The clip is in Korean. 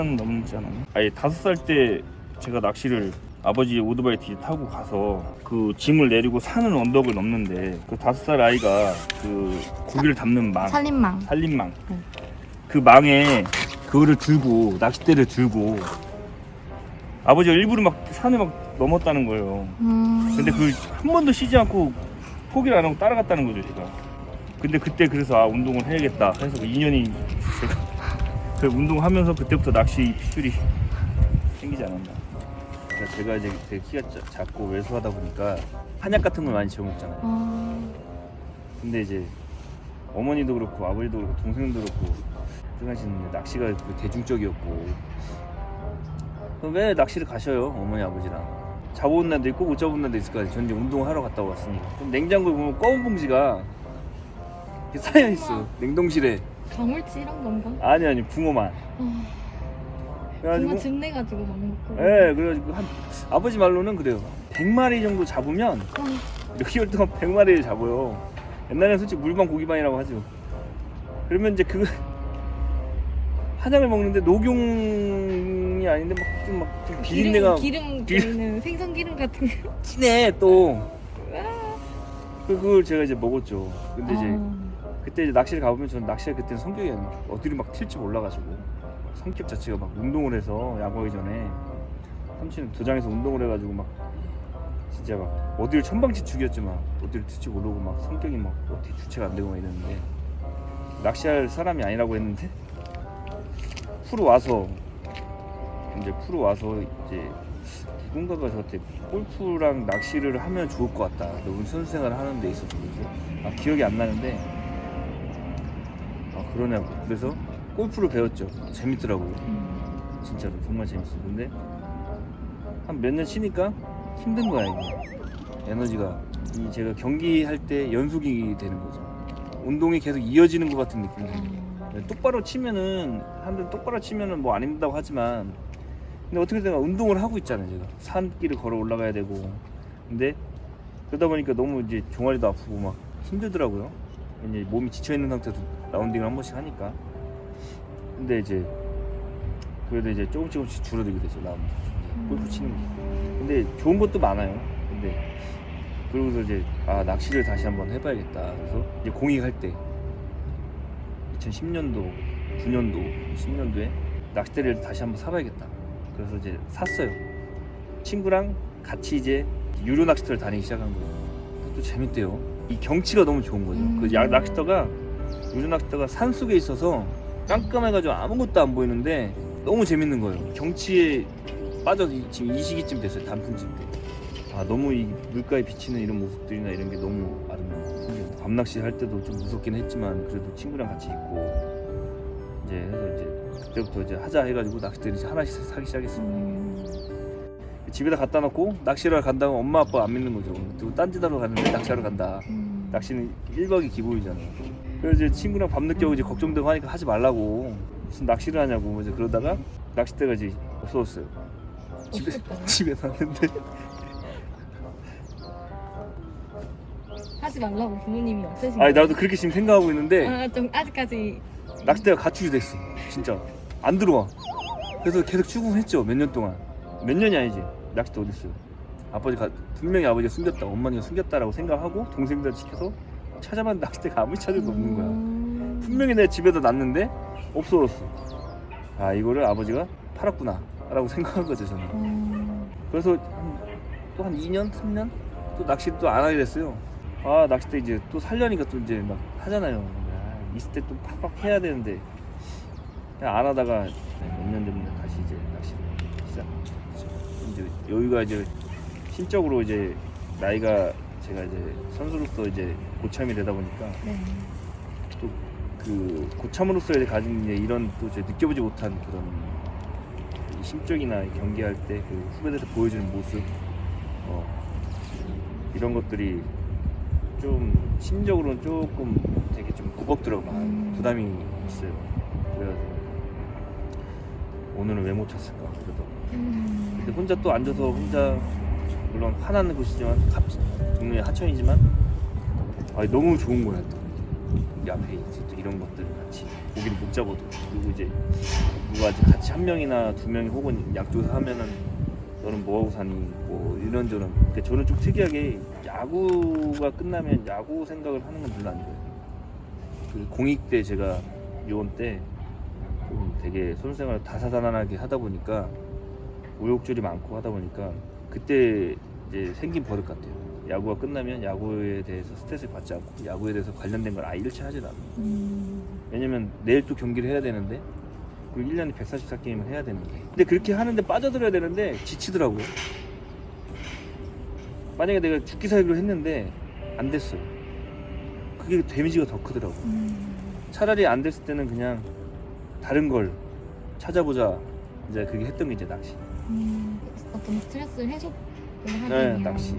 않았나? 아니 다섯 살 때 제가 낚시를 아버지 오토바이 뒤에 타고 가서 그 짐을 내리고 산을 언덕을 넘는데 그 다섯 살 아이가 그 고기를 담는 망 살림망. 살림망 응. 그 망에 그거를 들고 낚싯대를 들고 아버지가 일부러 막 산에 막 넘었다는 거예요. 음. 근데 그 한 번도 쉬지 않고 포기를 안 하고 따라갔다는 거죠 제가. 근데 그때 그래서 아 운동을 해야겠다 해서 그 인연이 제가 그 운동하면서 그때부터 낚시 피줄이 생기지 않았나. 그러니까 제가 이제 되게 키가 자- 작고 왜소하다 보니까 한약 같은 걸 많이 지어 먹잖아요. 어, 근데 이제 어머니도 그렇고 아버지도 그렇고 동생도 그렇고 그 당시는 낚시가 그 대중적이었고. 그럼 왜 낚시를 가셔요 어머니 아버지랑? 잡아온 날도 있고 못 잡아온 날도 있을 거 아니에요. 저는 이제 운동하러 갔다 왔으니까 그럼 냉장고에 보면 검은 봉지가 이렇게 쌓여있어 냉동실에 가물치 이런 건가? 아니 아니 붕어만 어, 그래가지고 정말 즙내 가지고 막 먹고. 예 그래가지고 한 아버지 말로는 그래요 100마리 정도 잡으면 어, 몇 개월 동안 100마리를 잡아요. 옛날에는 솔직히 물반 고기반이라고 하죠. 그러면 이제 그 한약을 먹는데 녹용이 아닌데 막 좀 막 좀 비린내가 기름 기름- 기름 생선 기름 같은 거. 진해 또. 그- 그걸 제가 이제 먹었죠. 근데 이제 아, 그때 이제 낚시를 가보면 저는 낚시가 그때 성격이 막 어디를 막 튈지 몰라가지고 성격 자체가 막 운동을 해서 야구하기 전에 삼촌은 도장에서 운동을 해가지고 막 진짜 막 어디를 천방지축이었지 막 어디를 튈지 모르고 막 성격이 막 어떻게 주체가 안 되고 막 이랬는데 낚시할 사람이 아니라고 했는데 프로 와서 이제 프로 와서 이제 누군가가 저한테 골프랑 낚시를 하면 좋을 것 같다. 너무 선수 생활을 하는 데 있어서 그래서 아 기억이 안 나는데 아 그러냐고 그래서 골프를 배웠죠. 재밌더라고요. 음. 진짜로 정말 재밌어. 근데 한 몇 년 치니까 힘든 거야 이게 에너지가 이 제가 경기할 때 연속이 되는 거죠. 운동이 계속 이어지는 것 같은 느낌이 들어요. 어, 똑바로 치면은 한대 똑바로 치면은 뭐 안 힘들다고 하지만 근데 어떻게 내가 운동을 하고 있잖아요 제가 산길을 걸어 올라가야 되고 근데 그러다 보니까 너무 이제 종아리도 아프고 막 힘들더라고요 이제 몸이 지쳐 있는 상태도 라운딩을 한 번씩 하니까. 근데 이제 그래도 이제 조금 조금씩 줄어들게 되죠 라운드. 골프 치는 게. 근데 좋은 것도 많아요. 근데 그러고서 이제 아 낚시를 다시 한번 해봐야겠다. 그래서 이제 공익할 때 2010년도 9년도 10년도에 낚싯대를 다시 한번 사봐야겠다. 그래서 이제 샀어요. 친구랑 같이 이제 유료 낚시터를 다니기 시작한 거예요. 또 재밌대요 이 경치가 너무 좋은 거죠 음. 그 야- 낚시터가 유료 낚시터가 산 속에 있어서 깜깜해가지고 아무것도 안 보이는데 너무 재밌는 거예요 경치에 빠져 지금 이 시기쯤 됐어요 단풍쯤 때 아 너무 이 물가에 비치는 이런 모습들이나 이런 게 너무 아름다워. 밤낚시 할 때도 좀 무섭긴 했지만 그래도 친구랑 같이 있고 이제 해서 이제 그때부터 이제 하자 해가지고 낚싯대를 이제 하나씩 사기 시작했어요. 음. 집에다 갖다 놓고 낚시를 간다면 엄마 아빠 안 믿는 거죠. 그리고 딴짓하러 갔는데 낚시하러 간다. 음. 낚시는 1박이 기본이잖아요. 그래서 이제 친구랑 밤늦게 오고 이제 걱정되고 하니까 하지 말라고 무슨 낚시를 하냐고 이제 그러다가 낚싯대가 이제 없어졌어요. 집에? 집에 놨는데 하지 말라고 부모님이 없애신 아니? 나도 그렇게 지금 생각하고 있는데 아, 좀 아직까지 낚싯대가 가출이 됐어 진짜 안 들어와 그래서 계속 추궁했죠 몇 년 동안 몇 년이 아니지 낚싯대 어딨어요? 아버지 가, 분명히 아버지가 숨겼다 엄마가 숨겼다라고 생각하고 동생들 시켜서 찾아봤는데 낚싯대가 아무리 찾아도 없는 거야. 음. 분명히 내 집에다 놨는데 없어졌어. 아 이거를 아버지가 팔았구나 라고 생각한 거죠 저는. 음. 그래서 또 한 2년 3년? 또 낚시 또안 하게 됐어요. 아 낚싯대 이제 또 살려니까 또 이제 막 하잖아요. 아, 있을 때 또 팍팍 해야 되는데. 그냥 안 하다가 몇 년 전에 다시 이제 낚시를 시작 이제 여기가 이제 심적으로 이제 나이가 제가 이제 선수로서 이제 고참이 되다 보니까 네. 또그 고참으로서 이제 가진 이제 이런 또 이제 느껴보지 못한 그런 이 심적이나 이 경기할 때 그 후배들한테 보여주는 모습 어, 이런 것들이 좀 심적으로는 조금 되게 좀 무겁더라고요. 음. 부담이 있어요. 그래가지고 오늘은 왜 못 쳤을까 그래도 음. 근데 혼자 또 앉아서 혼자 물론 화나는 곳이지만 갑 동네 하천이지만. 아 너무 좋은 거야 또. 이 앞에 이제 또 이런 것들 같이 고기를 못 잡아도. 그리고 이제 누가 이제 같이 한 명이나 두 명이 혹은 양쪽에서 하면은 너는 뭐 하고 사니? 뭐 이런저런. 그러니까 저는 좀 특이하게 야구가 끝나면 야구 생각을 하는 건 별로 안 좋아해요. 그 공익 때 제가 요원 때좀 되게 선수생활 다사다난하게 하다 보니까 우욕줄이 많고 하다 보니까 그때 이제 생긴 버릇 같아요. 야구가 끝나면 야구에 대해서 스트레스를 받지 않고 야구에 대해서 관련된 걸 아예 일체 하지 않아요. 음. 왜냐면 내일 또 경기를 해야 되는데 그리고 1년에 144게임을 해야 되는데. 근데 그렇게 하는데 빠져들어야 되는데 지치더라고요. 만약에 내가 죽기 살기로 했는데 안 됐어요. 그게 데미지가 더 크더라고 음. 차라리 안 됐을 때는 그냥 다른 걸 찾아보자. 이제 그게 했던 게 이제 낚시 음. 어떤 스트레스 해소를 하기 네, 위한 낚시.